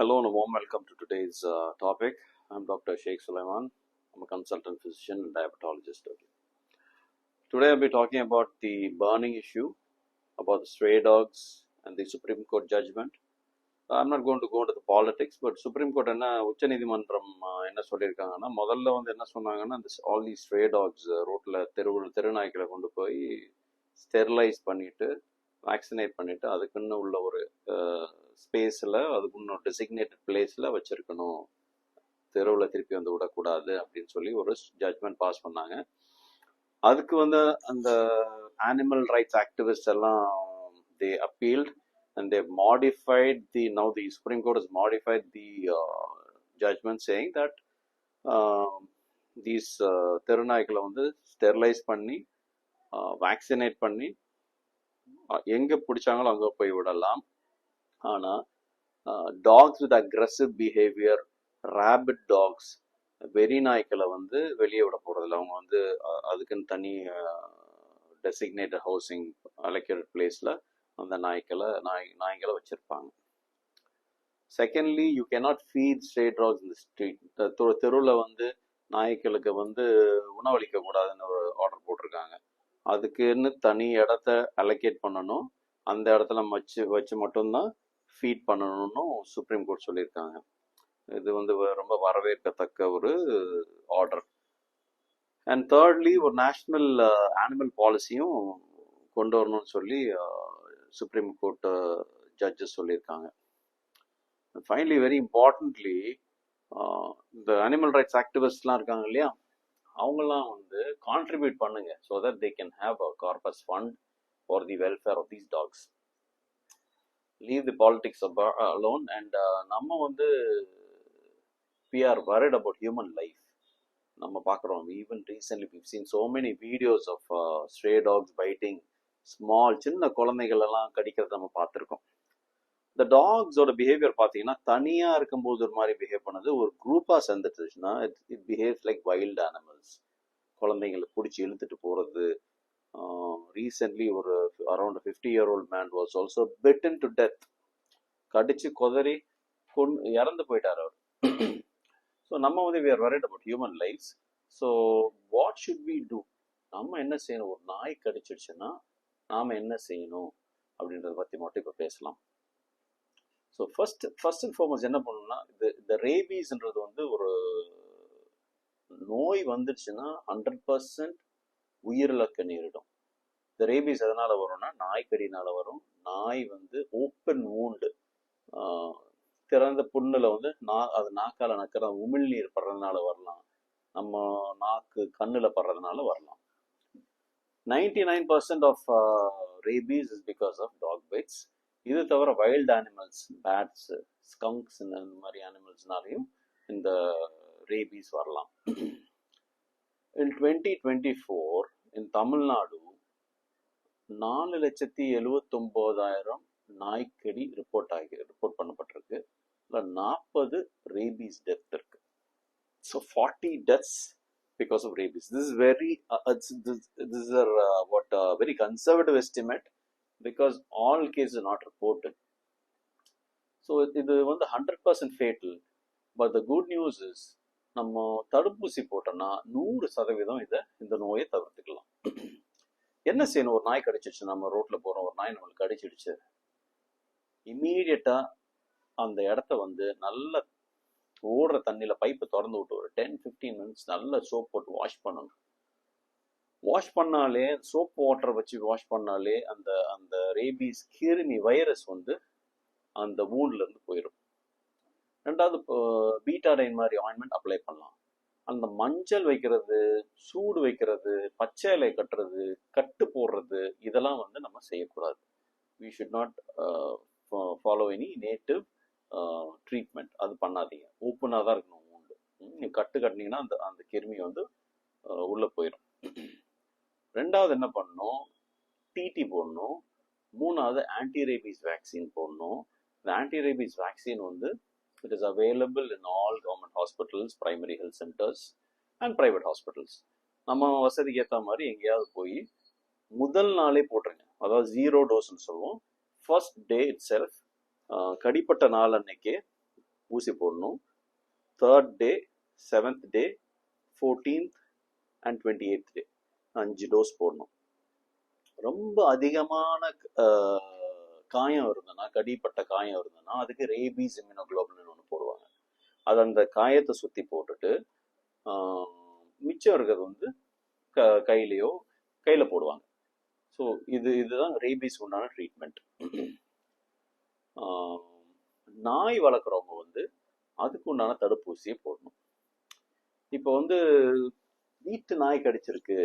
Hello and a warm welcome to today's uh, topic. I'm Dr. Sheikh Sulaiman. I'm a consultant physician and diabetologist. Okay. Today I'll be talking about the burning issue, about the stray dogs and the Supreme Court judgment. I'm not going to go into the politics, but Supreme Court என்ன உச்ச நீதிமன்றம் uh, என்ன சொல்லியிருக்காங்கன்னா முதல்ல வந்து என்ன சொன்னாங்கன்னா இந்த ஆல் தி ஸ்ட்ரே டாக்ஸ் ரோட்ல தெருவில் தெருநாய்க்களை கொண்டு போய் ஸ்டெரிலைஸ் பண்ணிட்டு வேக்சினேட் பண்ணிட்டு அதுக்குன்னு உள்ள ஒரு ஸ்பேஸில் அதுக்கு இன்னும் டெசிக்னேட்டட் பிளேஸில் வச்சுருக்கணும். தெருவில் திருப்பி வந்து விடக்கூடாது அப்படின்னு சொல்லி ஒரு ஜட்மெண்ட் பாஸ் பண்ணாங்க. அதுக்கு வந்து அந்த அனிமல் ரைட்ஸ் ஆக்டிவிஸ்ட் எல்லாம் they appealed and they modified the now the supreme court is modified the judgment saying that these தெருநாய்களை வந்து ஸ்டெர்லைஸ் பண்ணி uh, வேக்சினேட் பண்ணி uh, எங்கே பிடிச்சாங்களோ அங்கே போய் விடலாம். ஆனா dogs with aggressive behaviour rabid dogs வெறி நாய்க்களை வந்து வெளியே விட போறதில்ல. அவங்க வந்து அதுக்குன்னு தனி டெசிக்னேட்டட் ஹவுசிங் அலோகேட்டட் பிளேஸ்ல அந்த நாய்க்களை நாய் நாய்களை வச்சிருப்பாங்க. Secondly you cannot feed stray dogs இந்த ஸ்ட்ரீட் தெருவில் வந்து நாய்க்களுக்கு வந்து உணவளிக்க கூடாதுன்னு ஒரு ஆர்டர் போட்டிருக்காங்க. அதுக்குன்னு தனி இடத்த அலோகேட் பண்ணணும். அந்த இடத்துல வச்சு வச்சு மட்டும்தான் ஃபீட் பண்ணணும்னு சுப்ரீம் கோர்ட் சொல்லியிருக்காங்க. இது வந்து வ- ரொம்ப வரவேற்கத்தக்க ஒரு ஆர்டர் அண்ட் தேர்ட்லி ஒரு நேஷ்னல் அனிமல் பாலிசியும் கொண்டு வரணும்னு சொல்லி சுப்ரீம் கோர்ட் ஜட்ஜஸ் சொல்லியிருக்காங்க. ஃபைனலி வெரி இம்பார்ட்டன்ட்லி இந்த அனிமல் ரைட்ஸ் ஆக்டிவிஸ்ட்லாம் இருக்காங்க இல்லையா? அவங்கெல்லாம் வந்து கான்ட்ரிபியூட் பண்ணுங்க so that they can have a corpus fund for the welfare of these dogs leave the politics alone and நம்ம வந்து we are worried about human life நம்ம பார்க்குறோம் even recently we've seen so many videos of stray dogs biting small சின்ன குழந்தைகள் எல்லாம் கடிக்கிறத நம்ம பார்த்துருக்கோம். இந்த டாக்ஸோட பிஹேவியர் பார்த்தீங்கன்னா தனியாக இருக்கும்போது ஒரு மாதிரி பிஹேவ் பண்ணுது. ஒரு குரூப்பாக சேர்ந்துட்டுச்சுன்னா it it behaves like wild animals குழந்தைங்களை பிடிச்சி இழுத்துட்டு போகிறது ரீசெண்ட்லி ஒரு around fifty year old man was also beaten to death கடிச்சு கொதறி கொன் இறந்து போயிட்டார் அவர். ஸோ நம்ம வந்து we are worried about human lifes so what should be do நம்ம என்ன செய்யணும்? ஒரு நாய் கடிச்சிடுச்சுன்னா நாம் என்ன செய்யணும்? அப்படின்றத பற்றி மட்டும் இப்போ பேசலாம். So first first and foremost என்ன பண்ணணும்னா இது இந்த ரேபீஸ்ன்றது வந்து ஒரு நோய் வந்துடுச்சுன்னா ஹண்ட்ரட் பர்சன்ட் உயிரிழக்க நேரிடும். இந்த ரேபீஸ் எதனால வரும்னா நாய்க்கடினால வரும். நாய் வந்து ஓப்பன் wound. திறந்த புண்ணில் வந்து நா அது நாக்கால் நக்கிற உமிழ்நீர் படுறதுனால வரலாம். நம்ம நாக்கு கண்ணில் படுறதுனால வரலாம். Ninety nine percent of rabies is because of dog bites இது தவிர வைல்ட் அனிமல்ஸ் பேட்ஸ் ஸ்கங்க்ஸ் இந்த மாதிரி அனிமல்ஸ்னாலையும் இந்த ரேபீஸ் வரலாம். In twenty twenty four in Tamil Nadu நாலு லட்சத்தி எழுவத்தொம்போதாயிரம் நாய்க்கடி ரிப்போர்ட் ஆகி ரிப்போர்ட் பண்ணப்பட்டிருக்கு. இல்லை நாற்பது ரேபீஸ் டெத் இருக்கு. So forty deaths because of rabies this is very this are what very conservative estimate because all case not reported so இது வந்து hundred percent fatal but the good news is நம்ம தடுப்பூசி போட்டோம்னா நூறு சதவீதம் இதை இந்த நோயை தவிர்த்துக்கலாம். என்ன செய்யணும்? ஒரு நாய் கடிச்சிடுச்சு நம்ம ரோட்ல போறோம். ஒரு நாய் நம்மளுக்கு கடிச்சிடுச்சு. இம்மீடியட்டா அந்த இடத்த வந்து நல்ல ஓடுற தண்ணியில பைப்பு திறந்து விட்டு ஒரு டென் ஃபிஃப்டீன் மினிட்ஸ் நல்ல சோப் போட்டு வாஷ் பண்ணணும். வாஷ் பண்ணாலே சோப் வாட்டரை வச்சு வாஷ் பண்ணாலே அந்த அந்த ரேபீஸ் கிருமி வைரஸ் வந்து அந்த woundல இருந்து போயிடும் ரெண்டாவது பீட்டாடைன் மாதிரி ஆயின்மெண்ட் அப்ளை பண்ணலாம். அந்த மஞ்சள் வைக்கிறது சூடு வைக்கிறது பச்சை இலை கட்டுறது கட்டு போடுறது இதெல்லாம் வந்து நம்ம செய்யக்கூடாது. We should not follow any native treatment அது பண்ணாதீங்க. ஓப்பனாக தான் இருக்கணும் உண்டு நீங்கள் கட்டு கட்டினீங்கன்னா அந்த அந்த கிருமி வந்து uh, உள்ளே போயிடும் ரெண்டாவது என்ன பண்ணணும்? டிடி போடணும். மூணாவது ஆன்டி ரேபீஸ் வேக்சின் போடணும். இந்த ஆன்டி ரேபீஸ் வேக்சின் வந்து it is available in all government hospitals primary health centres and private hospitals நம்ம வசதிக்கு ஏற்ற மாதிரி எங்கேயாவது போய் முதல் நாளே போட்டுருங்க. அதாவது ஜீரோ டோஸ்ன்னு சொல்லுவோம். ஃபர்ஸ்ட் டே இட் செல்ஃப் கடிப்பட்ட நாள் அன்னைக்கே ஊசி போடணும். Third day seventh day fourteenth and twenty eighth day அஞ்சு டோஸ் போடணும். ரொம்ப அதிகமான காயம் இருந்ததுன்னா கடிப்பட்ட காயம் இருந்ததுன்னா அதுக்கு ரேபீஸ் இம்யூனோகுளோபுலின் அது அந்த காயத்தை சுற்றி போட்டுட்டு மிச்சம் இருக்கிறது வந்து க கையிலையோ கையில் போடுவாங்க. ஸோ இது இதுதான் ரேபீஸ் உண்டான ட்ரீட்மெண்ட் நாய் வளர்க்குறவங்க வந்து அதுக்கு உண்டான தடுப்பூசியை போடணும். இப்போ வந்து வீட்டு நாய் கடிச்சிருக்கு.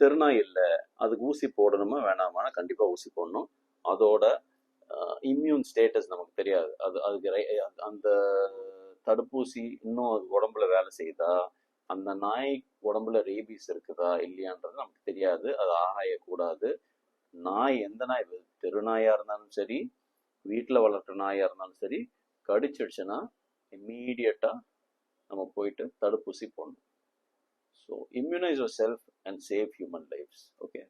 தெருநாய் இல்லை. அதுக்கு ஊசி போடணுமா வேணாமான்னா கண்டிப்பாக ஊசி போடணும். அதோட இம்யூன் ஸ்டேட்டஸ் நமக்கு தெரியாது. அது அதுக்கு அந்த தடுப்பூசி இன்னும் அது உடம்புல வேலை செய்யுதா? அந்த நாய் உடம்புல ரேபீஸ் இருக்குதா? இல்லையான்றது நமக்கு தெரியாது. அது ஆராயக்கூடாது. நாய் எந்த நாய்? தெருநாயாக இருந்தாலும் சரி வீட்டில் வளர்க்குற நாயாக இருந்தாலும் சரி கடிச்சிடுச்சுன்னா இம்மீடியட்டாக நம்ம போயிட்டு தடுப்பூசி போடணும். So immunize yourself and save human lifes okay